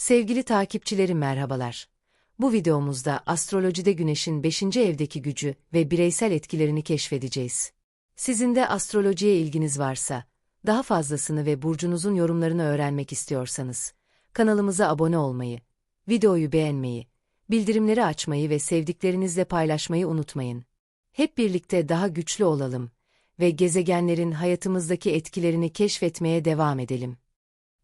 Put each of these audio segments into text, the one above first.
Sevgili takipçilerim merhabalar. Bu videomuzda astrolojide güneşin 5. evdeki gücü ve bireysel etkilerini keşfedeceğiz. Sizin de astrolojiye ilginiz varsa, daha fazlasını ve burcunuzun yorumlarını öğrenmek istiyorsanız, kanalımıza abone olmayı, videoyu beğenmeyi, bildirimleri açmayı ve sevdiklerinizle paylaşmayı unutmayın. Hep birlikte daha güçlü olalım ve gezegenlerin hayatımızdaki etkilerini keşfetmeye devam edelim.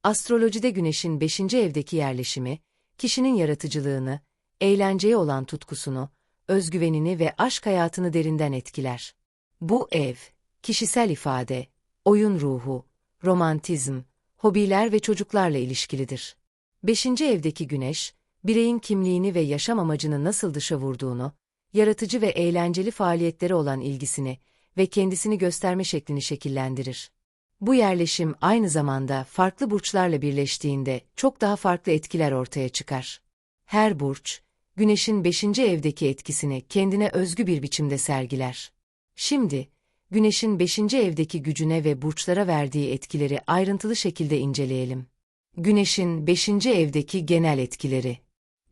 Astrolojide Güneş'in 5. evdeki yerleşimi, kişinin yaratıcılığını, eğlenceye olan tutkusunu, özgüvenini ve aşk hayatını derinden etkiler. Bu ev, kişisel ifade, oyun ruhu, romantizm, hobiler ve çocuklarla ilişkilidir. 5. evdeki Güneş, bireyin kimliğini ve yaşam amacını nasıl dışa vurduğunu, yaratıcı ve eğlenceli faaliyetlere olan ilgisini ve kendisini gösterme şeklini şekillendirir. Bu yerleşim aynı zamanda farklı burçlarla birleştiğinde çok daha farklı etkiler ortaya çıkar. Her burç, Güneş'in 5. evdeki etkisini kendine özgü bir biçimde sergiler. Şimdi, Güneş'in 5. evdeki gücüne ve burçlara verdiği etkileri ayrıntılı şekilde inceleyelim. Güneş'in 5. evdeki genel etkileri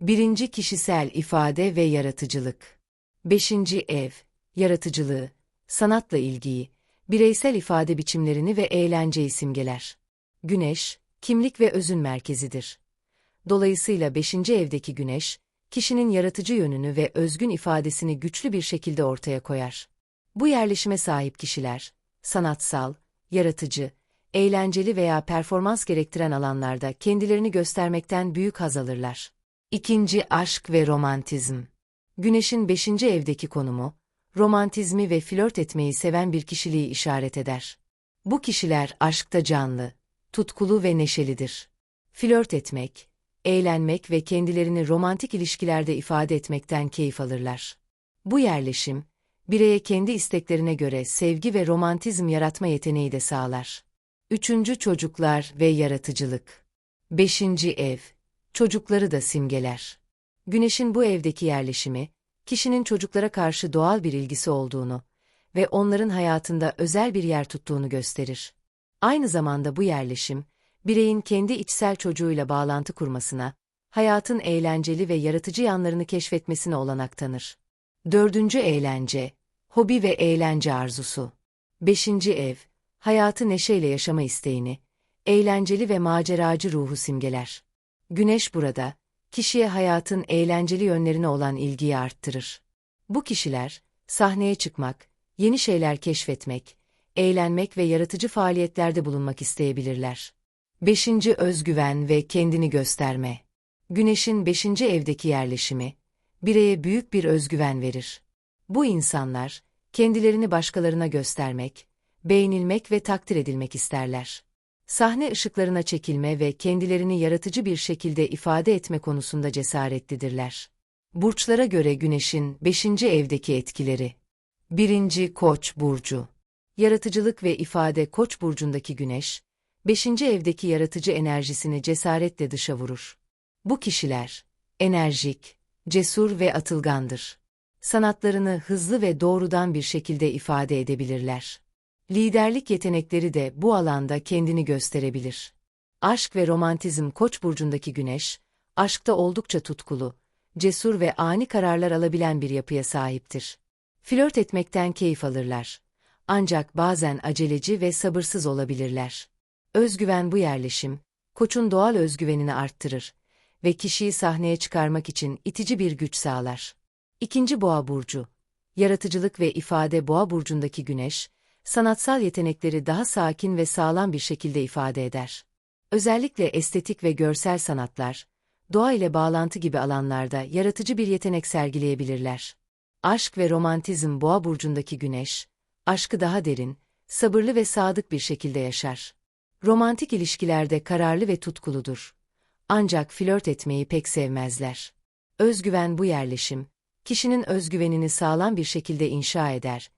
1. Kişisel ifade ve yaratıcılık 5. ev, yaratıcılığı, sanatla ilgiyi, bireysel ifade biçimlerini ve eğlenceyi simgeler. Güneş, kimlik ve özün merkezidir. Dolayısıyla 5. evdeki güneş, kişinin yaratıcı yönünü ve özgün ifadesini güçlü bir şekilde ortaya koyar. Bu yerleşime sahip kişiler, sanatsal, yaratıcı, eğlenceli veya performans gerektiren alanlarda kendilerini göstermekten büyük haz alırlar. İkinci aşk ve romantizm. Güneşin 5. evdeki konumu, romantizmi ve flört etmeyi seven bir kişiliği işaret eder. Bu kişiler aşkta canlı, tutkulu ve neşelidir. Flört etmek, eğlenmek ve kendilerini romantik ilişkilerde ifade etmekten keyif alırlar. Bu yerleşim, bireye kendi isteklerine göre sevgi ve romantizm yaratma yeteneği de sağlar. Üçüncü çocuklar ve yaratıcılık. Beşinci ev, çocukları da simgeler. Güneşin bu evdeki yerleşimi, kişinin çocuklara karşı doğal bir ilgisi olduğunu ve onların hayatında özel bir yer tuttuğunu gösterir. Aynı zamanda bu yerleşim, bireyin kendi içsel çocuğuyla bağlantı kurmasına, hayatın eğlenceli ve yaratıcı yanlarını keşfetmesine olanak tanır. Dördüncü eğlence, hobi ve eğlence arzusu. Beşinci ev, hayatı neşeyle yaşama isteğini, eğlenceli ve maceracı ruhu simgeler. Güneş burada, kişiye hayatın eğlenceli yönlerine olan ilgiyi arttırır. Bu kişiler, sahneye çıkmak, yeni şeyler keşfetmek, eğlenmek ve yaratıcı faaliyetlerde bulunmak isteyebilirler. 5. Özgüven ve kendini gösterme. Güneşin 5. evdeki yerleşimi, bireye büyük bir özgüven verir. Bu insanlar, kendilerini başkalarına göstermek, beğenilmek ve takdir edilmek isterler sahne ışıklarına çekilme ve kendilerini yaratıcı bir şekilde ifade etme konusunda cesaretlidirler. Burçlara göre Güneş'in 5. evdeki etkileri 1. Koç burcu Yaratıcılık ve ifade Koç burcundaki Güneş, 5. evdeki yaratıcı enerjisini cesaretle dışa vurur. Bu kişiler enerjik, cesur ve atılgandır. Sanatlarını hızlı ve doğrudan bir şekilde ifade edebilirler. Liderlik yetenekleri de bu alanda kendini gösterebilir. Aşk ve romantizm Koç burcundaki Güneş, aşkta oldukça tutkulu, cesur ve ani kararlar alabilen bir yapıya sahiptir. Flört etmekten keyif alırlar. Ancak bazen aceleci ve sabırsız olabilirler. Özgüven bu yerleşim, Koç'un doğal özgüvenini arttırır ve kişiyi sahneye çıkarmak için itici bir güç sağlar. İkinci Boğa burcu, yaratıcılık ve ifade Boğa burcundaki Güneş, sanatsal yetenekleri daha sakin ve sağlam bir şekilde ifade eder. Özellikle estetik ve görsel sanatlar, doğa ile bağlantı gibi alanlarda yaratıcı bir yetenek sergileyebilirler. Aşk ve romantizm boğa burcundaki güneş, aşkı daha derin, sabırlı ve sadık bir şekilde yaşar. Romantik ilişkilerde kararlı ve tutkuludur. Ancak flört etmeyi pek sevmezler. Özgüven bu yerleşim, kişinin özgüvenini sağlam bir şekilde inşa eder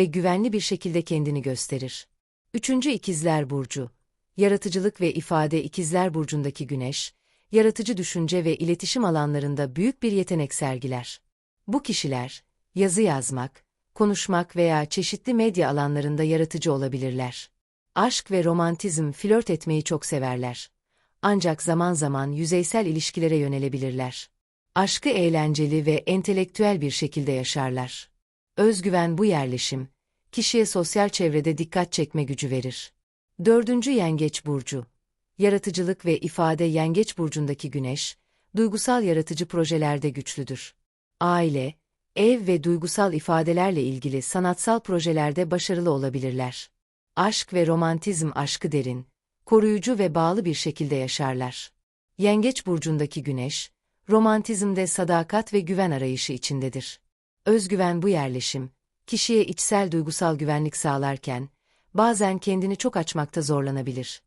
ve güvenli bir şekilde kendini gösterir. Üçüncü İkizler Burcu Yaratıcılık ve ifade İkizler Burcu'ndaki Güneş, yaratıcı düşünce ve iletişim alanlarında büyük bir yetenek sergiler. Bu kişiler, yazı yazmak, konuşmak veya çeşitli medya alanlarında yaratıcı olabilirler. Aşk ve romantizm flört etmeyi çok severler. Ancak zaman zaman yüzeysel ilişkilere yönelebilirler. Aşkı eğlenceli ve entelektüel bir şekilde yaşarlar. Özgüven bu yerleşim, kişiye sosyal çevrede dikkat çekme gücü verir. Dördüncü Yengeç Burcu Yaratıcılık ve ifade Yengeç Burcu'ndaki güneş, duygusal yaratıcı projelerde güçlüdür. Aile, ev ve duygusal ifadelerle ilgili sanatsal projelerde başarılı olabilirler. Aşk ve romantizm aşkı derin, koruyucu ve bağlı bir şekilde yaşarlar. Yengeç burcundaki güneş, romantizmde sadakat ve güven arayışı içindedir. Özgüven bu yerleşim, kişiye içsel duygusal güvenlik sağlarken, bazen kendini çok açmakta zorlanabilir.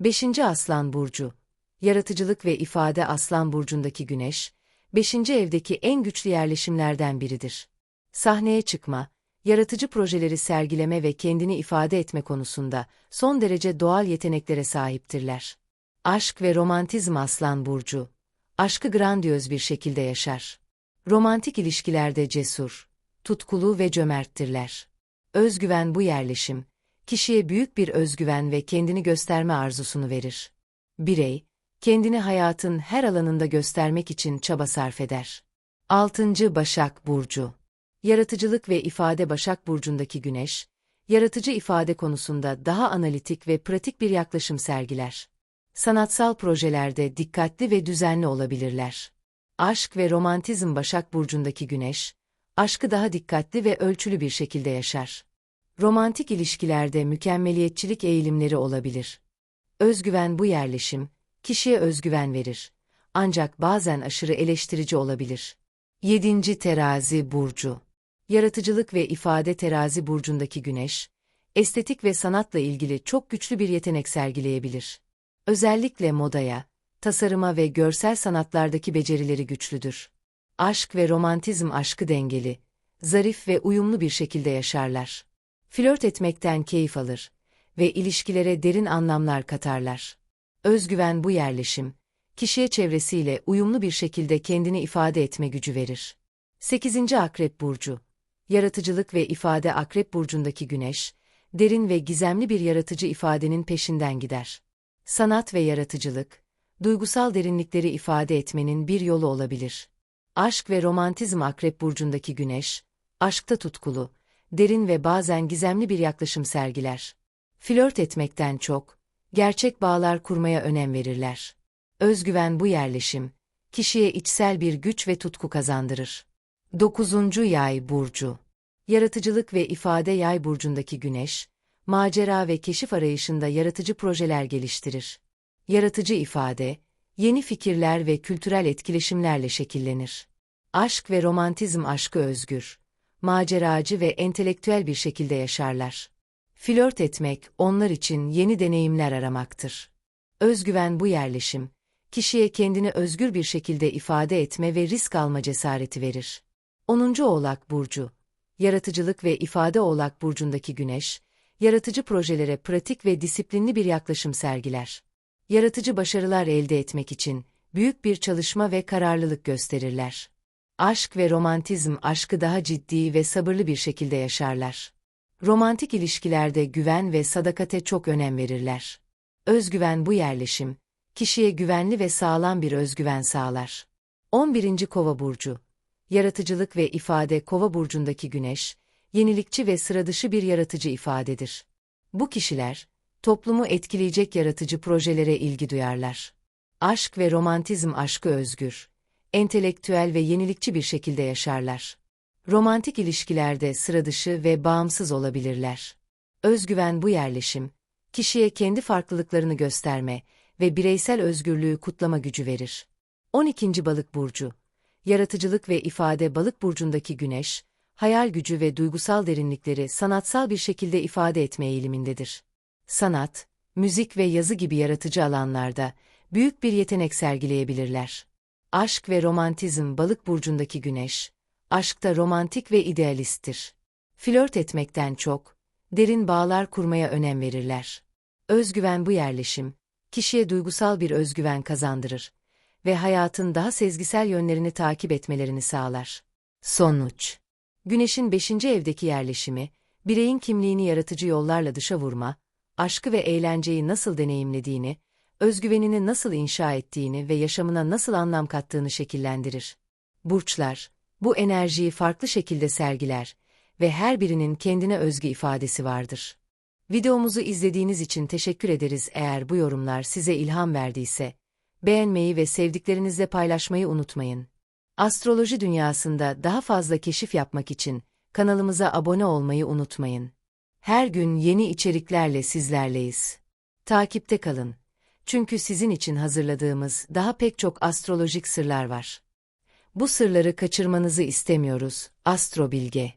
5. Aslan Burcu Yaratıcılık ve ifade Aslan Burcu'ndaki güneş, 5. evdeki en güçlü yerleşimlerden biridir. Sahneye çıkma, yaratıcı projeleri sergileme ve kendini ifade etme konusunda son derece doğal yeteneklere sahiptirler. Aşk ve romantizm Aslan Burcu, aşkı grandiyöz bir şekilde yaşar. Romantik ilişkilerde cesur, tutkulu ve cömerttirler. Özgüven bu yerleşim, kişiye büyük bir özgüven ve kendini gösterme arzusunu verir. Birey, kendini hayatın her alanında göstermek için çaba sarf eder. 6. Başak Burcu Yaratıcılık ve ifade Başak Burcu'ndaki güneş, yaratıcı ifade konusunda daha analitik ve pratik bir yaklaşım sergiler. Sanatsal projelerde dikkatli ve düzenli olabilirler. Aşk ve romantizm Başak Burcu'ndaki güneş, aşkı daha dikkatli ve ölçülü bir şekilde yaşar. Romantik ilişkilerde mükemmeliyetçilik eğilimleri olabilir. Özgüven bu yerleşim, kişiye özgüven verir. Ancak bazen aşırı eleştirici olabilir. 7. Terazi Burcu Yaratıcılık ve ifade terazi burcundaki güneş, estetik ve sanatla ilgili çok güçlü bir yetenek sergileyebilir. Özellikle modaya, tasarıma ve görsel sanatlardaki becerileri güçlüdür. Aşk ve romantizm aşkı dengeli, zarif ve uyumlu bir şekilde yaşarlar. Flört etmekten keyif alır ve ilişkilere derin anlamlar katarlar. Özgüven bu yerleşim, kişiye çevresiyle uyumlu bir şekilde kendini ifade etme gücü verir. 8. Akrep Burcu Yaratıcılık ve ifade Akrep Burcu'ndaki güneş, derin ve gizemli bir yaratıcı ifadenin peşinden gider. Sanat ve yaratıcılık, duygusal derinlikleri ifade etmenin bir yolu olabilir. Aşk ve romantizm Akrep Burcu'ndaki güneş, aşkta tutkulu, derin ve bazen gizemli bir yaklaşım sergiler. Flört etmekten çok, gerçek bağlar kurmaya önem verirler. Özgüven bu yerleşim, kişiye içsel bir güç ve tutku kazandırır. 9. Yay Burcu Yaratıcılık ve ifade Yay Burcu'ndaki güneş, macera ve keşif arayışında yaratıcı projeler geliştirir. Yaratıcı ifade, yeni fikirler ve kültürel etkileşimlerle şekillenir. Aşk ve romantizm aşkı özgür, maceracı ve entelektüel bir şekilde yaşarlar. Flört etmek, onlar için yeni deneyimler aramaktır. Özgüven bu yerleşim, kişiye kendini özgür bir şekilde ifade etme ve risk alma cesareti verir. 10. Oğlak Burcu Yaratıcılık ve ifade Oğlak Burcu'ndaki güneş, yaratıcı projelere pratik ve disiplinli bir yaklaşım sergiler. Yaratıcı başarılar elde etmek için, büyük bir çalışma ve kararlılık gösterirler. Aşk ve romantizm aşkı daha ciddi ve sabırlı bir şekilde yaşarlar. Romantik ilişkilerde güven ve sadakate çok önem verirler. Özgüven bu yerleşim, kişiye güvenli ve sağlam bir özgüven sağlar. 11. Kova burcu. Yaratıcılık ve ifade Kova burcundaki güneş, yenilikçi ve sıradışı bir yaratıcı ifadedir. Bu kişiler toplumu etkileyecek yaratıcı projelere ilgi duyarlar. Aşk ve romantizm aşkı özgür, entelektüel ve yenilikçi bir şekilde yaşarlar. Romantik ilişkilerde sıradışı ve bağımsız olabilirler. Özgüven bu yerleşim, kişiye kendi farklılıklarını gösterme ve bireysel özgürlüğü kutlama gücü verir. 12. Balık Burcu Yaratıcılık ve ifade Balık Burcu'ndaki güneş, hayal gücü ve duygusal derinlikleri sanatsal bir şekilde ifade etme eğilimindedir. Sanat, müzik ve yazı gibi yaratıcı alanlarda büyük bir yetenek sergileyebilirler. Aşk ve romantizm Balık Burcu'ndaki güneş, aşkta romantik ve idealisttir. Flört etmekten çok, derin bağlar kurmaya önem verirler. Özgüven bu yerleşim, kişiye duygusal bir özgüven kazandırır ve hayatın daha sezgisel yönlerini takip etmelerini sağlar. Sonuç Güneşin 5. evdeki yerleşimi, bireyin kimliğini yaratıcı yollarla dışa vurma, aşkı ve eğlenceyi nasıl deneyimlediğini, özgüvenini nasıl inşa ettiğini ve yaşamına nasıl anlam kattığını şekillendirir. Burçlar, bu enerjiyi farklı şekilde sergiler ve her birinin kendine özgü ifadesi vardır. Videomuzu izlediğiniz için teşekkür ederiz eğer bu yorumlar size ilham verdiyse. Beğenmeyi ve sevdiklerinizle paylaşmayı unutmayın. Astroloji dünyasında daha fazla keşif yapmak için kanalımıza abone olmayı unutmayın. Her gün yeni içeriklerle sizlerleyiz. Takipte kalın. Çünkü sizin için hazırladığımız daha pek çok astrolojik sırlar var. Bu sırları kaçırmanızı istemiyoruz. Astro Bilge